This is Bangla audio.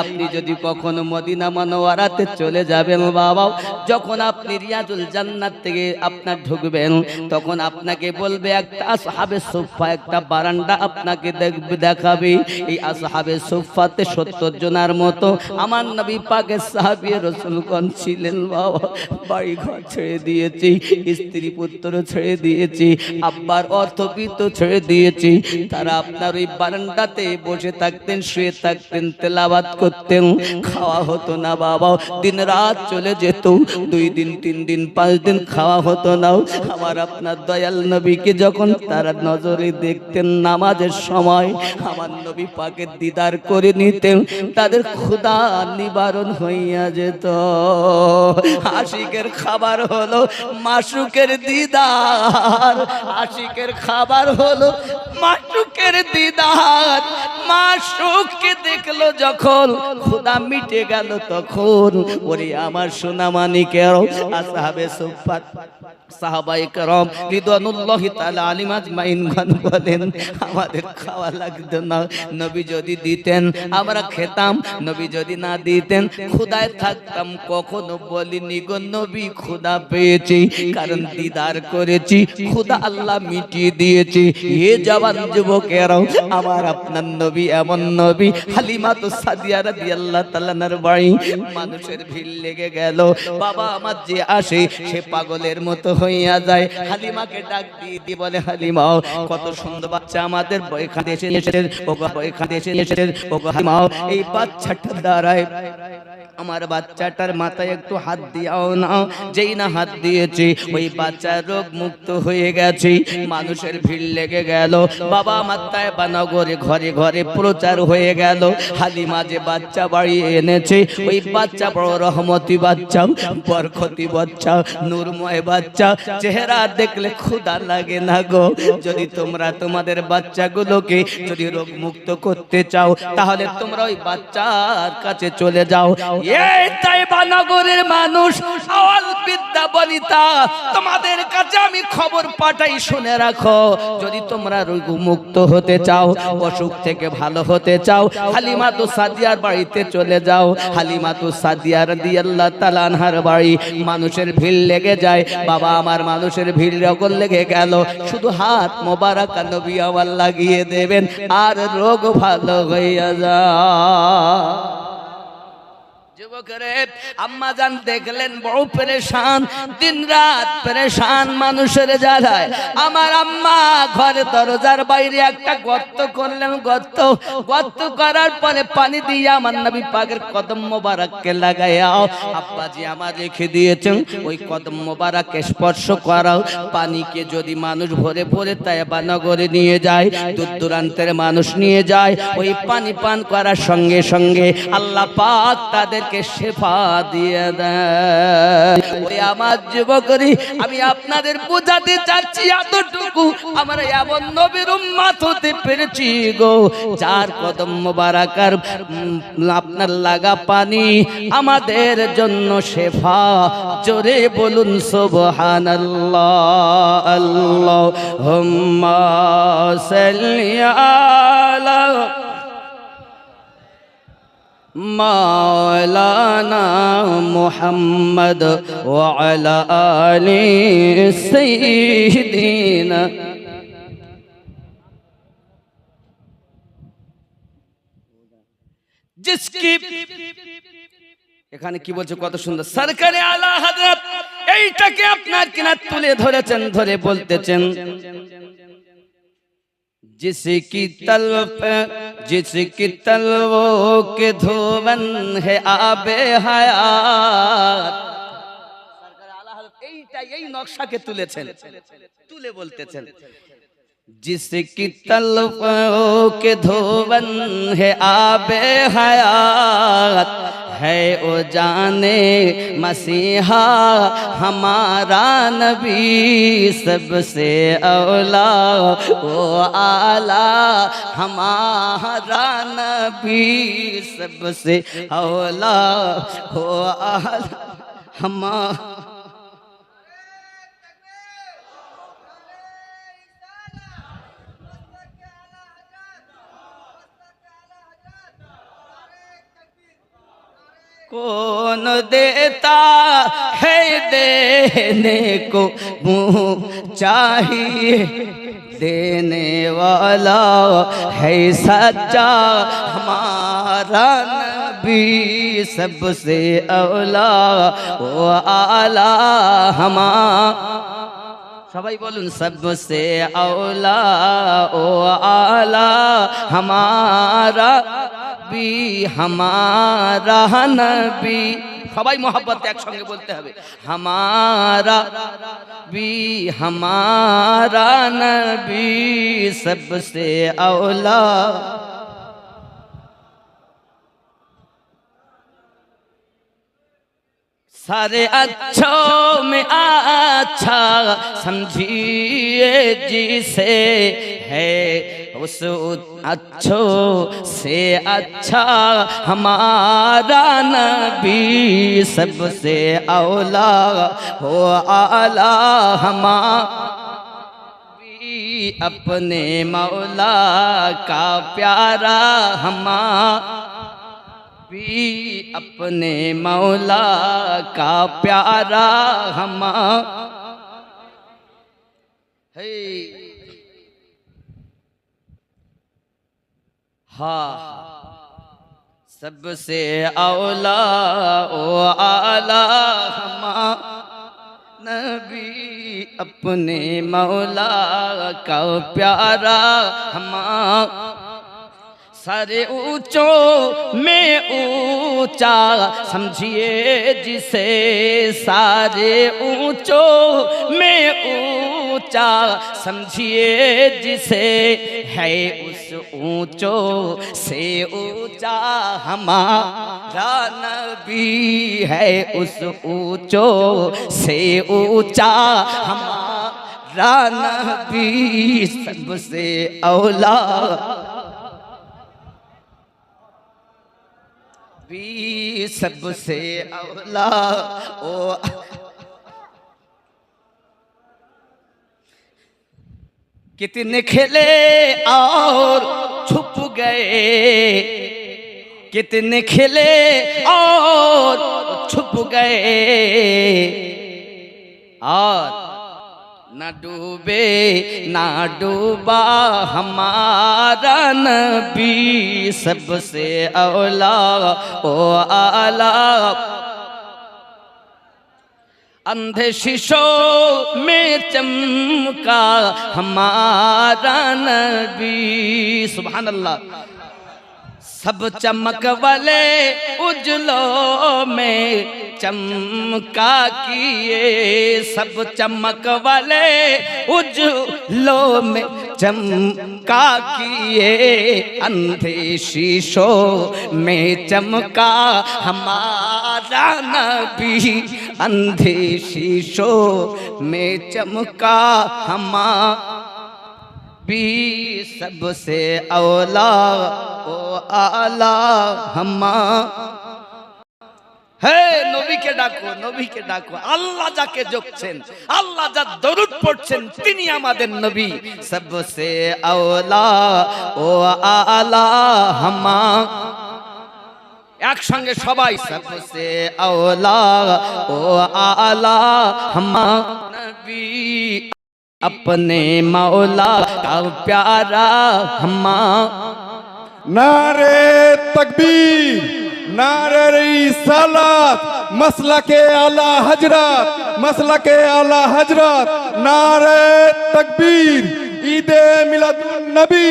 আপনি যদি কখনো মদিনা মনোয়ারাতে চলে যাবেন বাবা যখন আপনি রিয়াজুল জান্নাত থেকে আপনার ঢুকবেন, তখন আপনাকে বলবে, একটা আসহাবে সোফা, একটা বারান্দা আপনাকে দেখবে দেখাবে। এই আসহাবে সোফাতে সত্তর জনার মতো আমার নবী পাকের সাহাবি রসুলগণ ছিলেন বাবা। বাড়ি ঘর ছেড়ে দিয়েছি, স্ত্রী পুত্র ছেড়ে দিয়েছি, আব্বার অর্থবিত্ত ছেড়ে দিয়েছি। তারা আপনার ওই বারান্দাতে বসে থাকতেন, শুয়ে থাকতেন তেলাবাদ করতেন। খাওয়া হতো না বাবা। দিন রাত চলে যেত। দুই দিন, তিন দিন, পাঁচ দিন খাওয়া হতো না। আমার আপনার দয়াল নবীকে যখন তারা নজরে দেখতেন নামাজের সময়, আমার নবী পাকে দিদার করে নিতেন। তাদের ক্ষুদা নিবারণ হইয়া যেত। আশিকের খাবার হলো মাসুকের দিদার। আশিকের খাবার হলো মাসুকের দিদার। মাসুককে দেখল যখন খোদা মিটে গেল তখন ওরে আমার সোনামানিকের হবে সুফাত। সাহাবাই করম আমাদের খাওয়া লাগতো না, নবী যদি দিতেন, আমরা খেতাম, নবী যদি না দিতেন ক্ষুদায় থাকতাম, কখনো বলিনি গো নবী পেয়েছি, কারণ দিদার করেছি ক্ষুদা আল্লাহ মিটিয়ে দিয়েছি, এ জওয়ান যুবকেরাও, আমার আপনার নবী এমন নবী হালিমা তো সাদিয়া রাদিয়াল্লাহু তাআলার বাড়ি, মানুষের ভিড় লেগে গেল, বাবা আমার যে আসে, সে পাগলের মতো হইয়া যায়। হালিমাকে ডাক দিয়ে দিয়ে বলে হালিমাও কত সুন্দর বাচ্চা আমাদের বইখানে এসে এসেছে ও বইখানে এসে এসেছে ও হালিমা, এই বাচ্চাটা দাঁড়ায় আমার বাচ্চাটার মাথায় একটু হাত দিয়াও না। যেই না হাত দিয়েছে, ওই বাচ্চা রোগ মুক্ত হয়ে গেছে, মানুষের ভিড় লেগে গেল। বাবা মাত্তায় বানগরে ঘরে ঘরে প্রচার হয়ে গেল। হালিমা যে বাচ্চা বাড়ি এনেছে, ওই বাচ্চা বড় রহমতি বাচ্চা, বরকতি বাচ্চা, নূরময় বাচ্চা। চেহারা দেখলে ক্ষুদা লাগে না গো। যদি তোমরা তোমাদের বাচ্চাগুলোকে যদি রোগ মুক্ত করতে চাও, তাহলে তোমরা ওই বাচ্চার কাছে চলে যাও। মানুষ তোমাদের কাছে আমি খবর পাঠাই, শুনে রাখো। যদি তোমরা রোগ মুক্ত হতে চাও, অসুখ থেকে ভালো হতে চাও তো সাদিয়ার বাড়িতে চলে যাও। তো সাদিয়ার তালানহার বাড়ি, মানুষের ভিড় লেগে যায়। বাবা আমার মানুষের ভিড় যখন লেগে গেল। শুধু হাত মোবারক আমার লাগিয়ে দেবেন, আর রোগ ভালো হইয়া যায়। আমার আম্মা দিয়েছেন, ওই কদম স্পর্শ করাও। পানিকে যদি মানুষ ভরে ভরে তাই বানগরে নিয়ে যায় দূর দূরান্তের মানুষ নিয়ে যায়, ওই পানি পান করার সঙ্গে সঙ্গে আল্লাহ পাক তাদেরকে শেফা দিয়ে দেয়। ওই আমার যুবকরি, আমি আপনাদের বোঝাতে চাচ্ছি এতটুকু। আমার এমন নবীর উম্মাত হতে পেরেছি গো চার কদম মোবারকার আপনার লাগা পানি আমাদের জন্য শেফা। জোরে বলুন, সুবহানাল্লাহ আল্লাহ হুম্মা সাল্লি আলা মাওলানা মোহাম্মদ ওয়ালা আলি সাইয়্যিদিনা। এখানে কি বলছে কত সুন্দর। সরকারে আলা হযরত, এইটাকে আপনার কিনা তুলে ধরেছেন, ধরে বলতেছেন। জিসকি তলফ। जिसकी तलवों के धोवन है आबे হায়াত এইটা এই নকশাকে তুলেছেন তুলে বলতেছেন جس کی تلپوں کے دھون ہے آب حیات، ہے او جانے مسیحا، ہمارا نبی سب سے اولا، او آلہ، ہمارا نبی سب سے اولا، او آلہ، ہمارا कौन देता है देने को मुंह चाहिए देने वाला है सच्चा हमारा नबी सबसे औला ओ आला हमारा সবাই বলুন সবসে আওলা ও আলা হামারা نبی ہمارا نبی فوائی محبت ایک شنگے بولتے ہیں ہمارا نبی ہمارا نبی سب سے اولا سارے اچھوں میں اچھا سمجھیے جیسے ہے اس اچھو سے اچھا ہمارا نبی سب سے اولا ہو آلہ ہمارا اپنے مولا کا پیارا ہمارا اپنے مولا کا پیارا ہمارا सबसे औला ओ आला हम नबी अपने मौला का प्यारा हम सारे ऊंचों में ऊंचा समझिए जिसे सारे ऊंचों में ऊंचा समझिए जिसे है اونچو سے اونچا ہمارا نبی ہے، اس اونچو سے اونچا ہمارا نبی، سب سے اولا۔ بھی سب سے اولا۔ او کتنے کھلے اور چھپ گئے۔ کتنے کھلے اور چھپ گئے۔ اور نہ ڈوبے، نہ ڈوبا ہمارا نبی، سب سے اولا او آلہ۔ اندھے شیشوں میں چمکا ہمارا نبی، سبحان اللہ۔ سب چمک والے اجلوں میں چمکا کیے۔ سب چمک والے اجلوں میں چمکا کیے۔ اندھے شیشوں میں چمکا ہمارا हमारा नबी अंधे शीशों में चमका हमारा भी सबसे औला ও আলা হাম্মা হে নবীকে ডাকো নবীকে ডাকো আল্লাহ যাকে যোগছেন আল্লাহ যা দরুদ পড়ছেন তিনি আমাদের নবী সবসে আওলা ও আলা হাম্মা একসঙ্গে সবাই সবসে আওলা ও আলা হাম্মা নবী अपने मौला का प्यारा हमा नारे तकबीर नारे रिसालत मसला के आला हजरत मसला के आला हजरत नारे तकबीर ईद मिलादुन नबी